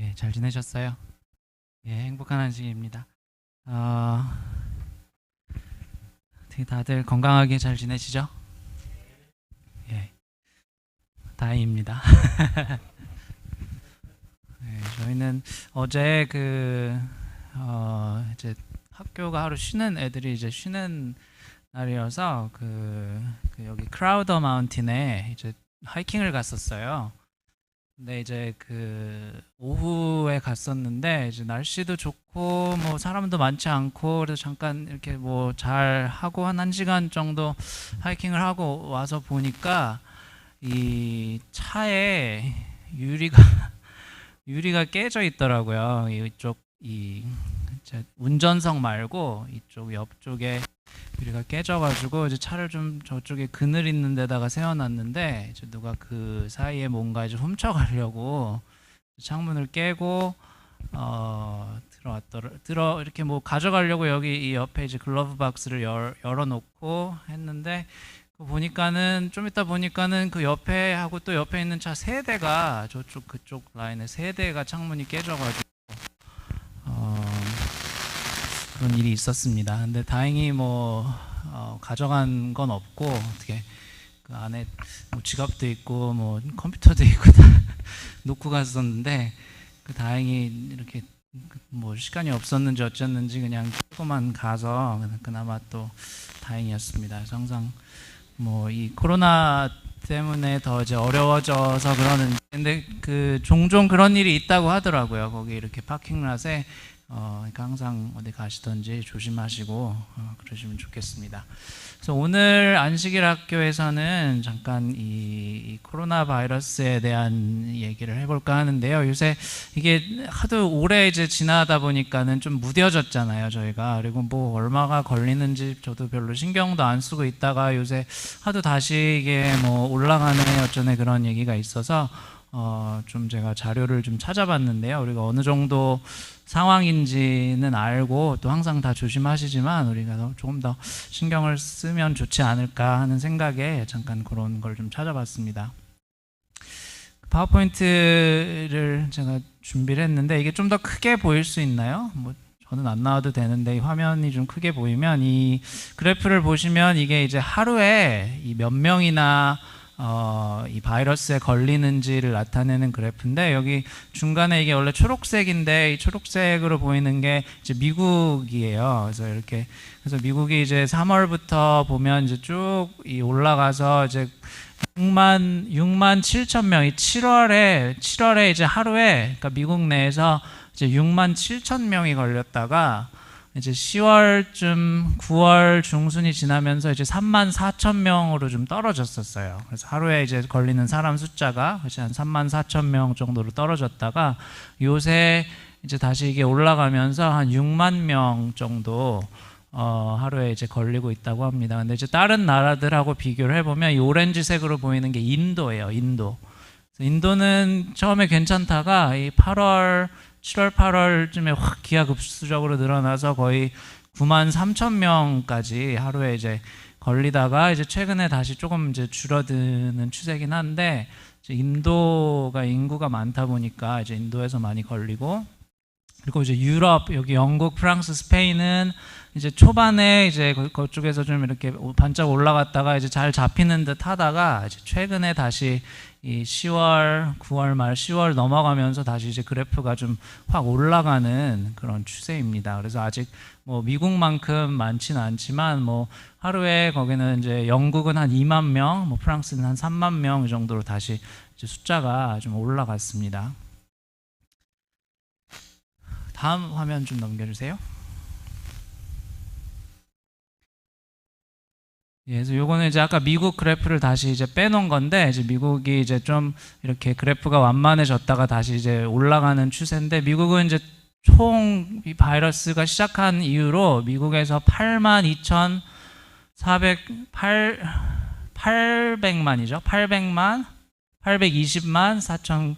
예, 잘 지내셨어요? 예, 행복한 한식입니다. 어, 어떻게 다들 건강하게 잘 지내시죠? 예, 다행입니다. 예, 저희는 어제 그, 어, 이제 학교가 하루 쉬는 애들이 이제 쉬는 날이어서 그, 그 여기 크라우더 마운틴에 이제 하이킹을 갔었어요. 근데 이제 그 오후에 갔었는데 이제 날씨도 좋고 뭐 사람도 많지 않고 그래서 잠깐 이렇게 뭐 잘 하고 한 1시간 정도 하이킹을 하고 와서 보니까 이 차에 유리가 유리가 깨져 있더라고요. 이쪽 이 운전석 말고 이쪽 옆쪽에 유리가 깨져가지고 이제 차를 좀 저쪽에 그늘 있는 데다가 세워놨는데 이제 누가 그 사이에 뭔가 이제 훔쳐가려고 창문을 깨고 어 들어왔더라 들어 이렇게 뭐 가져가려고 여기 이 옆에 이제 글러브 박스를 열, 열어놓고 했는데 그 보니까는 좀 이따 보니까는 그 옆에 하고 또 옆에 있는 차 세 대가 저쪽 그쪽 라인에 세 대가 창문이 깨져가지고 어 그런 일이 있었습니다. 근데 다행히 뭐 어, 가져간 건 없고 어떻게 그 안에 뭐 지갑도 있고 뭐 컴퓨터도 있고 다 놓고 갔었는데 그 다행히 이렇게 뭐 시간이 없었는지 어쨌는지 그냥 조금만 가서 그나마 또 다행이었습니다. 항상 뭐 이 코로나 때문에 더 이제 어려워져서 그러는지 근데 그 종종 그런 일이 있다고 하더라고요. 거기 이렇게 파킹랏에 어, 그러니까 항상 어디 가시던지 조심하시고 어, 그러시면 좋겠습니다. 그래서 오늘 안식일 학교에서는 잠깐 이, 이 코로나 바이러스에 대한 얘기를 해볼까 하는데요. 요새 이게 하도 오래 이제 지나다 보니까는 좀 무뎌졌잖아요, 저희가. 그리고 뭐 얼마가 걸리는지 저도 별로 신경도 안 쓰고 있다가 요새 하도 다시 이게 뭐 올라가네 어쩌네 그런 얘기가 있어서 어, 좀 제가 자료를 좀 찾아봤는데요. 우리가 어느 정도 상황인지는 알고 또 항상 다 조심하시지만 우리가 더 조금 더 신경을 쓰면 좋지 않을까 하는 생각에 잠깐 그런 걸 좀 찾아봤습니다. 파워포인트를 제가 준비를 했는데 이게 좀 더 크게 보일 수 있나요? 뭐 저는 안 나와도 되는데 이 화면이 좀 크게 보이면 이 그래프를 보시면 이게 이제 하루에 이몇 명이나 어, 이 바이러스에 걸리는지를 나타내는 그래프인데 여기 중간에 이게 원래 초록색인데 이 초록색으로 보이는 게 이제 미국이에요. 그래서 이렇게 그래서 미국이 이제 3월부터 보면 이제 쭉이 올라가서 이제 6만 6만 7천 명이 7월에 7월에 이제 하루에 그러니까 미국 내에서 이제 6만 7천 명이 걸렸다가 이제 10월쯤 9월 중순이 지나면서 이제 3만 4천 명으로 좀 떨어졌었어요. 그래서 하루에 이제 걸리는 사람 숫자가 그래서 한 3만 4천 명 정도로 떨어졌다가 요새 이제 다시 이게 올라가면서 한 6만 명 정도 어, 하루에 이제 걸리고 있다고 합니다. 근데 이제 다른 나라들하고 비교를 해보면 이 오렌지색으로 보이는 게 인도예요. 인도. 인도는 처음에 괜찮다가 이 8월 7월 8월쯤에 확 기하급수적으로 늘어나서 거의 9만 3천 명까지 하루에 이제 걸리다가 이제 최근에 다시 조금 이제 줄어드는 추세긴 한데 인도가 인구가 많다 보니까 이제 인도에서 많이 걸리고 그리고 이제 유럽 여기 영국, 프랑스, 스페인은 이제 초반에 이제 그- 그쪽에서 좀 이렇게 반짝 올라갔다가 이제 잘 잡히는 듯 하다가 이제 최근에 다시 이 10월, 9월 말 10월 넘어가면서 다시 이제 그래프가 좀 확 올라가는 그런 추세입니다. 그래서 아직 뭐 미국만큼 많지는 않지만 뭐 하루에 거기는 이제 영국은 한 2만 명, 뭐 프랑스는 한 3만 명 정도로 다시 숫자가 좀 올라갔습니다. 다음 화면 좀 넘겨주세요. 예, 그래서 요거는 이제 아까 미국 그래프를 다시 이제 빼놓은 건데 이제 미국이 이제 좀 이렇게 그래프가 완만해졌다가 다시 이제 올라가는 추세인데 미국은 이제 총 이 바이러스가 시작한 이후로 미국에서 8만 2,400 8 800만이죠. 800만 820만 4천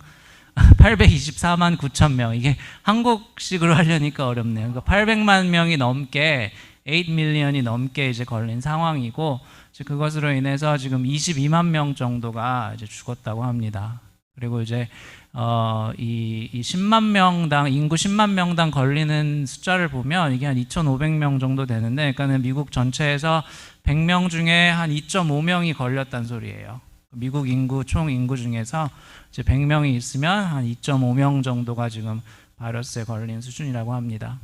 824만 9천 명 이게 한국식으로 하려니까 어렵네요. 그러니까 800만 명이 넘게 8 밀리언이 넘게 이제 걸린 상황이고 이제 그것으로 인해서 지금 22만 명 정도가 이제 죽었다고 합니다. 그리고 이제 어, 이, 이 10만 명당 인구 10만 명당 걸리는 숫자를 보면 이게 한 2,500명 정도 되는데 그러니까는 미국 전체에서 100명 중에 한 2.5명이 걸렸단 소리예요. 미국 인구 총 인구 중에서 이제 100명이 있으면 한 2.5명 정도가 지금 바이러스에 걸린 수준이라고 합니다.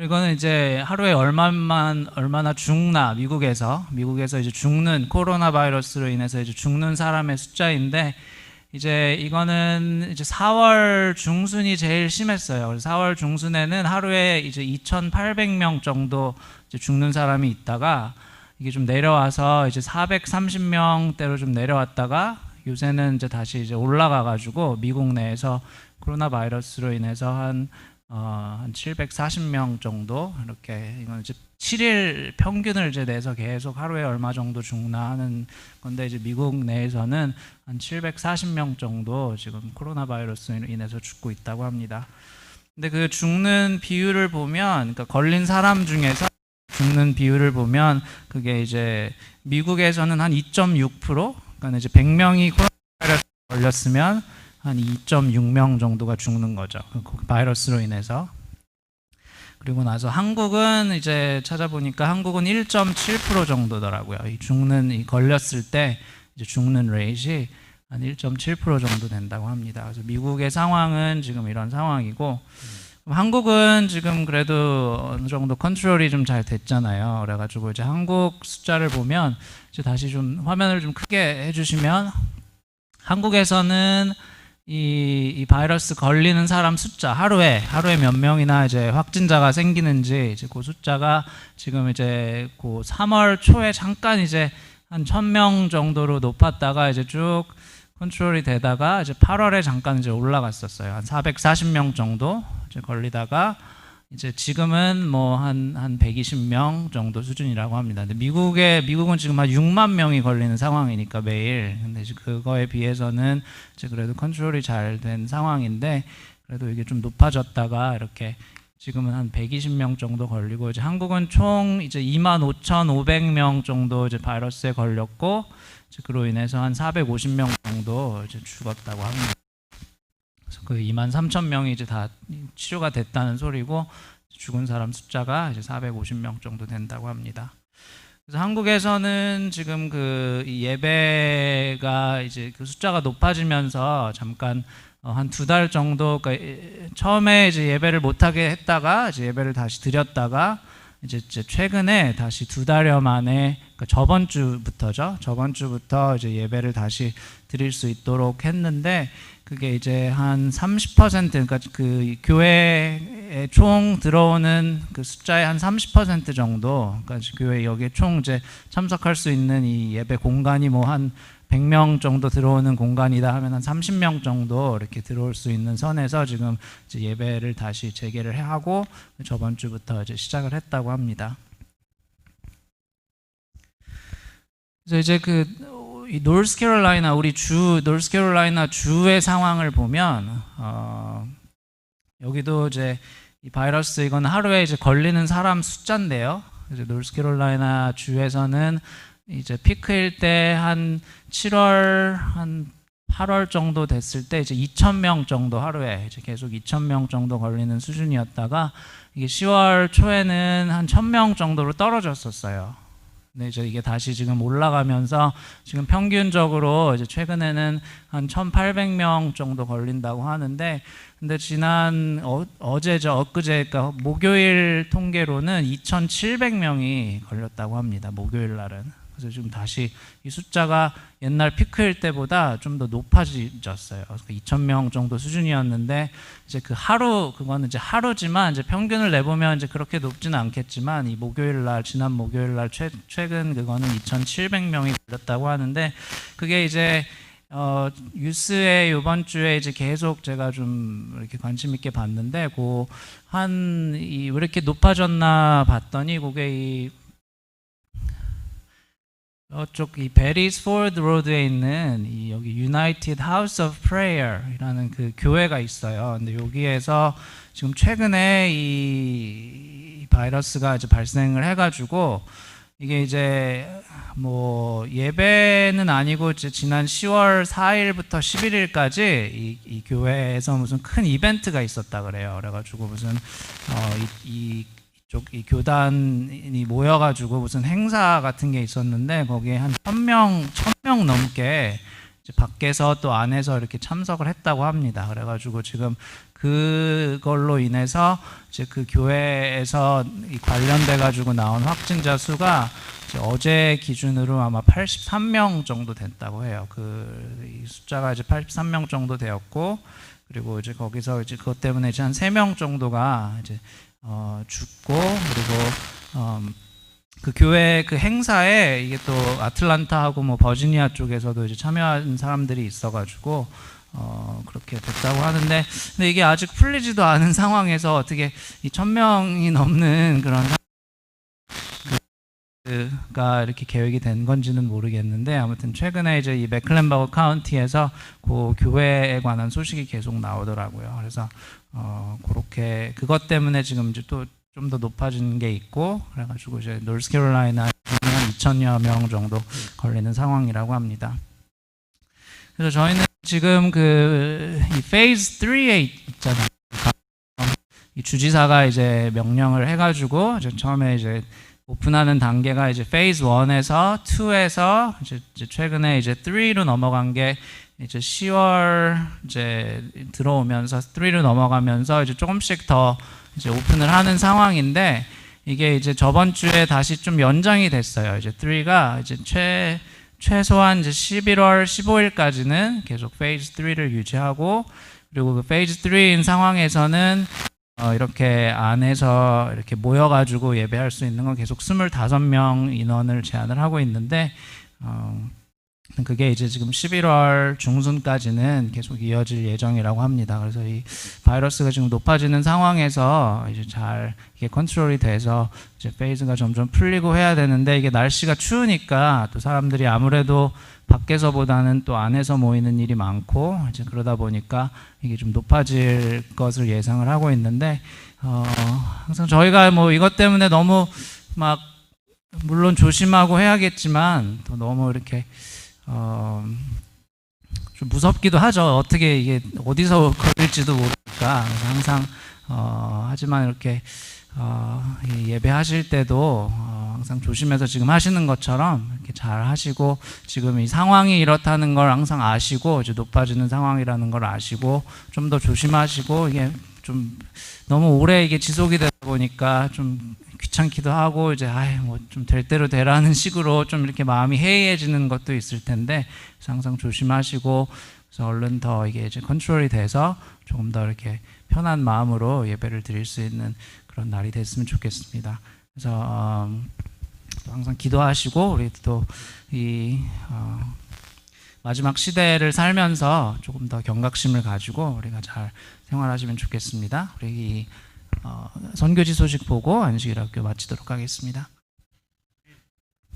이거는 이제 하루에 얼마만 얼마나 죽나 미국에서 미국에서 이제 죽는 코로나 바이러스로 인해서 이제 죽는 사람의 숫자인데 이제 이거는 이제 4월 중순이 제일 심했어요. 그래서 4월 중순에는 하루에 이제 2,800명 정도 이제 죽는 사람이 있다가 이게 좀 내려와서 이제 430명대로 좀 내려왔다가 요새는 이제 다시 이제 올라가 가지고 미국 내에서 코로나 바이러스로 인해서 한 어, 한 740명 정도 이렇게 이건 이제 7일 평균을 이제 내서 계속 하루에 얼마 정도 죽나 하는 건데 이제 미국 내에서는 한 740명 정도 지금 코로나 바이러스로 인해서 죽고 있다고 합니다. 근데 그 죽는 비율을 보면 그러니까 걸린 사람 중에서 죽는 비율을 보면 그게 이제 미국에서는 한 2.6% 그러니까 이제 100명이 코로나 바이러스 걸렸으면 한 2.6명 정도가 죽는 거죠. 그 바이러스로 인해서. 그리고 나서 한국은 이제 찾아보니까 한국은 1.7% 정도더라고요. 이 죽는 이 걸렸을 때 이제 죽는 레이시 한 1.7% 정도 된다고 합니다. 그래서 미국의 상황은 지금 이런 상황이고 한국은 지금 그래도 어느 정도 컨트롤이 좀 잘 됐잖아요. 그래가지고 이제 한국 숫자를 보면 이제 다시 좀 화면을 좀 크게 해주시면 한국에서는 이, 이 바이러스 걸리는 사람 숫자 하루에 하루에 몇 명이나 이제 확진자가 생기는지 이제 그 숫자가 지금 이제 그 3월 초에 잠깐 이제 한 1000명 정도로 높았다가 이제 쭉 컨트롤이 되다가 이제 8월에 잠깐 이제 올라갔었어요. 한 440명 정도 이제 걸리다가 이제 지금은 뭐 한 한 120명 정도 수준이라고 합니다. 근데 미국에 미국은 지금 한 6만 명이 걸리는 상황이니까 매일. 근데 그거에 비해서는 이제 그래도 컨트롤이 잘 된 상황인데 그래도 이게 좀 높아졌다가 이렇게 지금은 한 120명 정도 걸리고 이제 한국은 총 이제 2만 5,500명 정도 이제 바이러스에 걸렸고 이제 그로 인해서 한 450명 정도 이제 죽었다고 합니다. 그 2만 3천 명이 이제 다 치료가 됐다는 소리고 죽은 사람 숫자가 이제 450명 정도 된다고 합니다. 그래서 한국에서는 지금 그 예배가 이제 그 숫자가 높아지면서 잠깐 어, 한두 달 정도 그러니까 처음에 이제 예배를 못 하게 했다가 이제 예배를 다시 드렸다가 이제, 최근에 다시 두 달여 만에 그러니까 저번 주부터죠. 저번 주부터 이제 예배를 다시 드릴 수 있도록 했는데 그게 이제 한 30% 그러니까 그 교회에 총 들어오는 그 숫자의 한 30% 정도 그러니까 교회 여기에 총 이제 참석할 수 있는 이 예배 공간이 뭐 한 100명 정도 들어오는 공간이다 하면 한 30명 정도 이렇게 들어올 수 있는 선에서 지금 예배를 다시 재개를 하고 저번 주부터 이제 시작을 했다고 합니다. 그래서 이제 그이 노스캐롤라이나 우리 주 노스캐롤라이나 주의 상황을 보면 어, 여기도 이제 이 바이러스 이건 하루에 이제 걸리는 사람 숫자인데요. 이제 노스캐롤라이나 주에서는 이제 피크일 때 한 7월 한 8월 정도 됐을 때 이제 2천 명 정도 하루에 이제 계속 2천 명 정도 걸리는 수준이었다가 이게 10월 초에는 한 1,000명 정도로 떨어졌었어요. 네, 이제 이게 다시 지금 올라가면서 지금 평균적으로 이제 최근에는 한 1,800명 정도 걸린다고 하는데 근데 지난 어, 어제죠 엊그제 그러니까 목요일 통계로는 2,700명이 걸렸다고 합니다. 목요일 날은. 그래서 지금 다시 이 숫자가 옛날 피크일 때보다 좀 더 높아졌어요. 2천 명 정도 수준이었는데 이제 그 하루 그거는 이제 하루지만 이제 평균을 내보면 이제 그렇게 높지는 않겠지만 이 목요일 날 지난 목요일 날 최, 최근 그거는 2,700명이 걸렸다고 하는데 그게 이제 어, 뉴스에 이번 주에 이제 계속 제가 좀 이렇게 관심 있게 봤는데 그 한 이 왜 이렇게 높아졌나 봤더니 그게 이 저쪽 이 베리스포드 로드에 있는 이 여기 United House of Prayer이라는 그 교회가 있어요. 근데 여기에서 지금 최근에 이 바이러스가 이제 발생을 해가지고 이게 이제 뭐 예배는 아니고 이제 지난 10월 4일부터 11일까지 이, 이 교회에서 무슨 큰 이벤트가 있었다 그래요. 그래가지고 무슨 어이 쪽이 교단이 모여가지고 무슨 행사 같은 게 있었는데 거기에 한 1000명 1000명 넘게 이제 밖에서 또 안에서 이렇게 참석을 했다고 합니다. 그래가지고 지금 그걸로 인해서 이제 그 교회에서 이 관련돼 가지고 나온 확진자 수가 어제 기준으로 아마 83명 정도 됐다고 해요. 그이 숫자가 이제 83명 정도 되었고 그리고 이제 거기서 이제 그것 때문에 이제 한 3명 정도가 이제 어 죽고 그리고 음, 그 교회 그 행사에 이게 또 아틀란타하고 뭐 버지니아 쪽에서도 이제 참여한 사람들이 있어가지고 어 그렇게 됐다고 하는데 근데 이게 아직 풀리지도 않은 상황에서 어떻게 이 천 명이 넘는 그런 가 이렇게 계획이 된 건지는 모르겠는데 아무튼 최근에 이제 이 맥클렌버그 카운티에서 그 교회에 관한 소식이 계속 나오더라고요. 그래서 어 그렇게 그것 때문에 지금 이제 또 좀 더 높아진 게 있고 그래가지고 이제 노스캐롤라이나 한 2천여 명 정도 걸리는 상황이라고 합니다. 그래서 저희는 지금 그 이 페이즈 3에 있잖아요. 이 주지사가 이제 명령을 해가지고 이제 처음에 이제 오픈하는 단계가 이제 페이즈 1에서 2에서 이제, 이제 최근에 이제 3로 넘어간 게 이제 10월 이제 들어오면서 3로 넘어가면서 이제 조금씩 더 이제 오픈을 하는 상황인데 이게 이제 저번 주에 다시 좀 연장이 됐어요. 이제 3가 이제 최 최소한 이제 11월 15일까지는 계속 페이즈 3를 유지하고 그리고 그 페이즈 3인 상황에서는 어, 이렇게 안에서 이렇게 모여가지고 예배할 수 있는 건 계속 25명 인원을 제한을 하고 있는데 어, 그게 이제 지금 11월 중순까지는 계속 이어질 예정이라고 합니다. 그래서 이 바이러스가 지금 높아지는 상황에서 이제 잘 이게 컨트롤이 돼서 이제 페이즈가 점점 풀리고 해야 되는데 이게 날씨가 추우니까 또 사람들이 아무래도 밖에서보다는 또 안에서 모이는 일이 많고 이제 그러다 보니까 이게 좀 높아질 것을 예상을 하고 있는데 어, 항상 저희가 뭐 이것 때문에 너무 막 물론 조심하고 해야겠지만 또 너무 이렇게 어, 좀 무섭기도 하죠. 어떻게 이게 어디서 걸릴지도 모르니까 항상 어, 하지만 이렇게 어, 이 예배하실 때도 어, 항상 조심해서 지금 하시는 것처럼 이렇게 잘 하시고 지금 이 상황이 이렇다는 걸 항상 아시고 이제 높아지는 상황이라는 걸 아시고 좀 더 조심하시고 이게 좀 너무 오래 이게 지속이 되다 보니까 좀 귀찮기도 하고 이제 아이 뭐좀 될 대로 되라는 식으로 좀 이렇게 마음이 해이해지는 것도 있을 텐데 항상 조심하시고 그래서 얼른 더 이게 이제 컨트롤이 돼서 조금 더 이렇게 편한 마음으로 예배를 드릴 수 있는 그런 날이 됐으면 좋겠습니다. 그래서 음, 또 항상 기도하시고 우리 또이 어, 마지막 시대를 살면서 조금 더 경각심을 가지고 우리가 잘 생활하시면 좋겠습니다. 우리 이 어, 선교지 소식 보고 안식일 학교 마치도록 하겠습니다.